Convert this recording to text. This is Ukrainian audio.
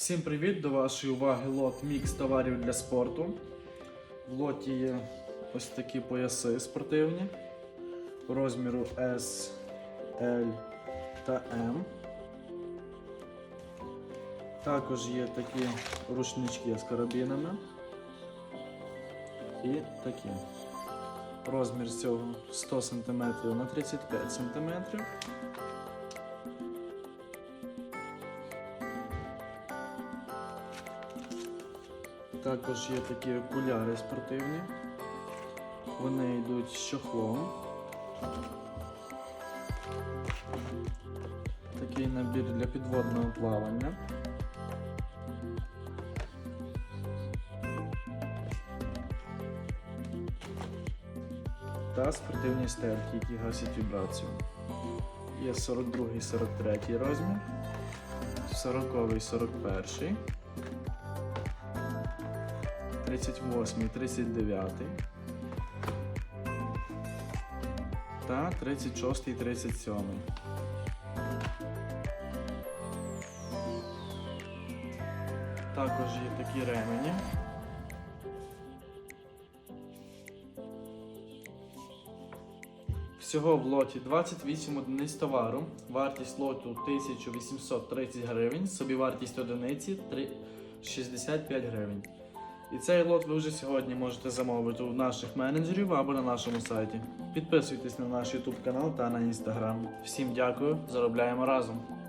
Всім привіт! До вашої уваги лот мікс товарів для спорту. В лоті є ось такі пояси спортивні розміру S, L та M. Також є такі рушнички з карабінами. І такі. Розмір цього 100 см на 35 см. Також є такі окуляри спортивні. Вони йдуть з чохлом. Такий набір для підводного плавання. Та спортивні стельки, які гасять вібрацію. Є 42 і 43 розмір, 40 і 41. 38, 39 та 36 і 37. Також є такі ремені. Всього в лоті 28 одиниць товару. Вартість лоту 1830 гривень, собівартість одиниці 3 65 гривень. І цей лот ви вже сьогодні можете замовити у наших менеджерів або на нашому сайті. Підписуйтесь на наш YouTube канал та на Instagram. Всім дякую, заробляємо разом!